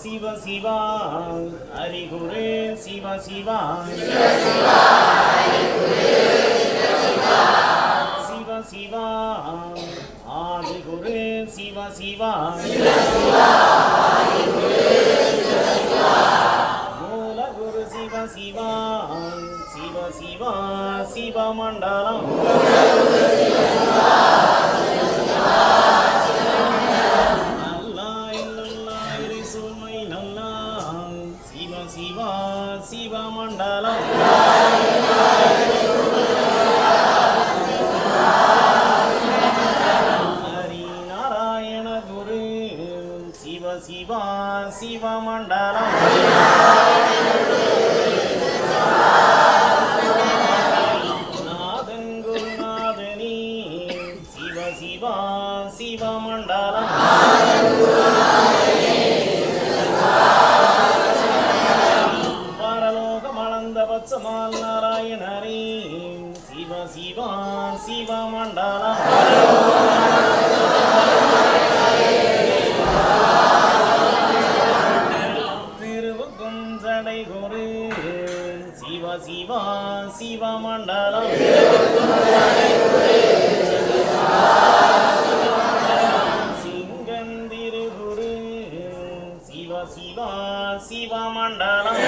சிவ சிவா ஹரிகுரு சிவ சிவா சிவ சிவா ஆதிகுரே சிவ சிவா மூலகுரு சிவ சிவா சிவ சிவா சிவமண்டலம். சிவா சிவமண்டலம். நாதன் குருநாதனி சிவ சிவா சிவமண்டலம். பரலோகம் அளந்த பச்சமால் நாராயணரே சிவ சிவா சிவமண்டலம். மண்டலம்.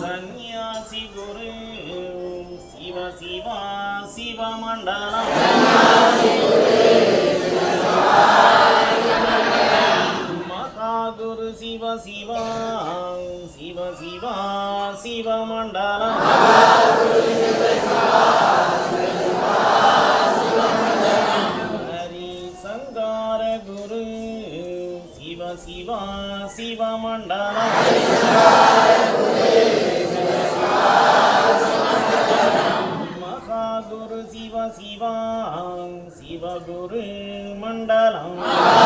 சந்நியாசி குரு சிவ சிவா சிவ சிவமண்டலம் மகாகுரு சிவ சிவா சிவ சிவா சிவ மண்டலம். சிவா சிவகுரு மண்டலம். மண்டலம்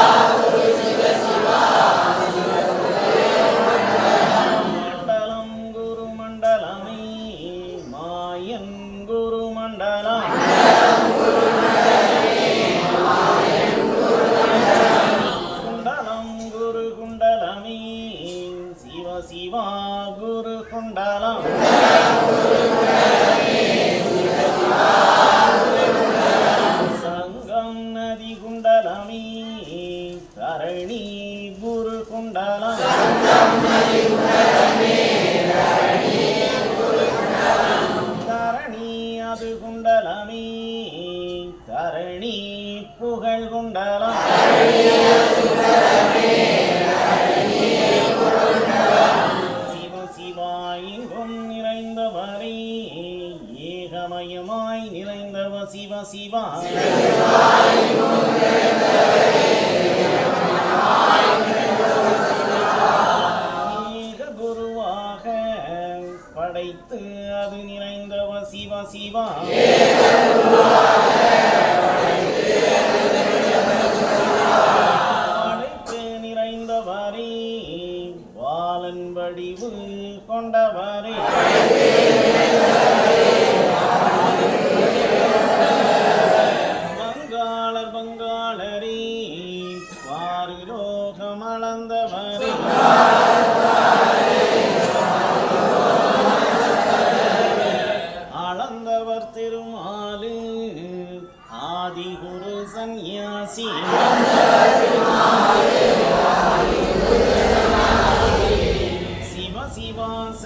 நிறைந்தவரே ஏகமயமாய் நிறைந்தவ சிவ சிவா. ஏக குருவாக படைத்து அது நிறைந்தவ சிவ சிவா. ၏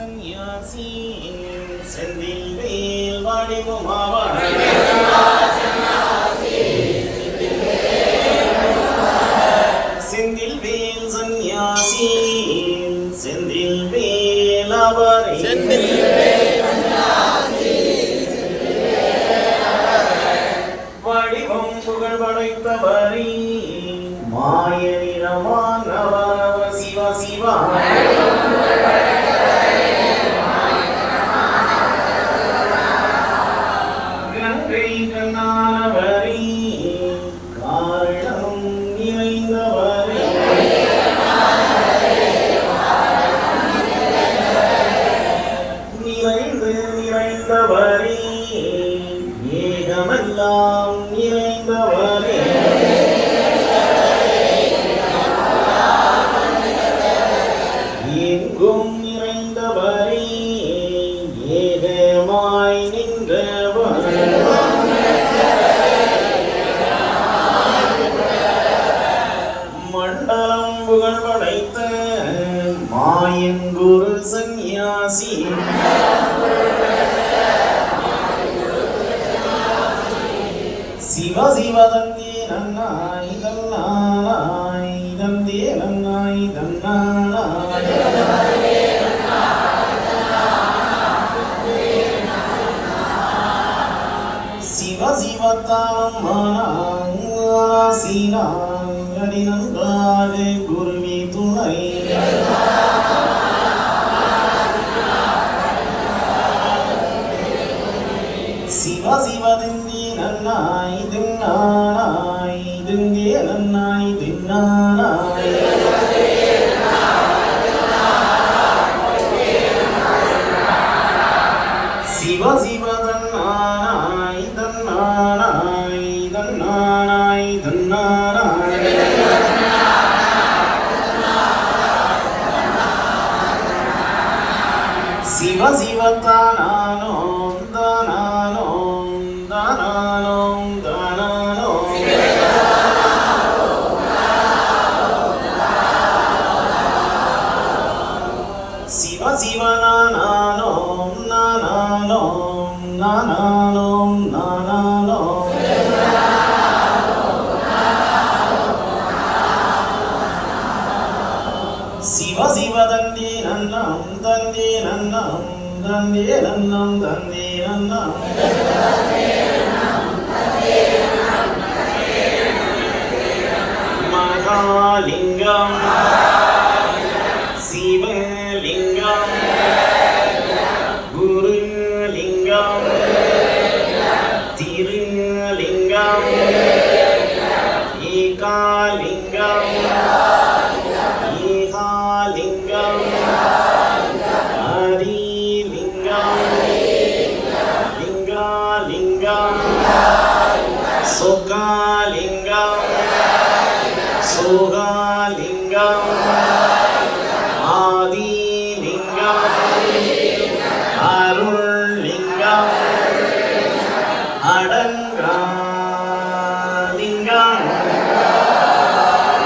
சிவா சந்நியாசி செந்தில் வேல் வடிவுமாவார் செந்தில் வேல் சந்நியாசி செந்தில் வேல் அவரே. வடிவம் புகழ் படைத்தவரே மாயனிரமான் அவரவ சிவ சிவா. எங்கும் நிறைந்தவரே ஏகமாய் நின்றவர். மண்டலம் புகழ் படைத்த மாயன் குரு சந்நியாசி. சிவ சிவதந்தி நன்னாய் தன்னாய் தந்தே நன்னாய் தன்னாய் சிராங்கடி நன்றாக குருவி துணை శివ శివ తానానో దానానో దానానో దానానో శివ శివ నానానో నానానో నానా சிவ சிவ தந்தி நன்னம் தந்தி நன்னம் தந்தி நன்னம் தந்தி நன்னம் மகாலிங்கம். Amen.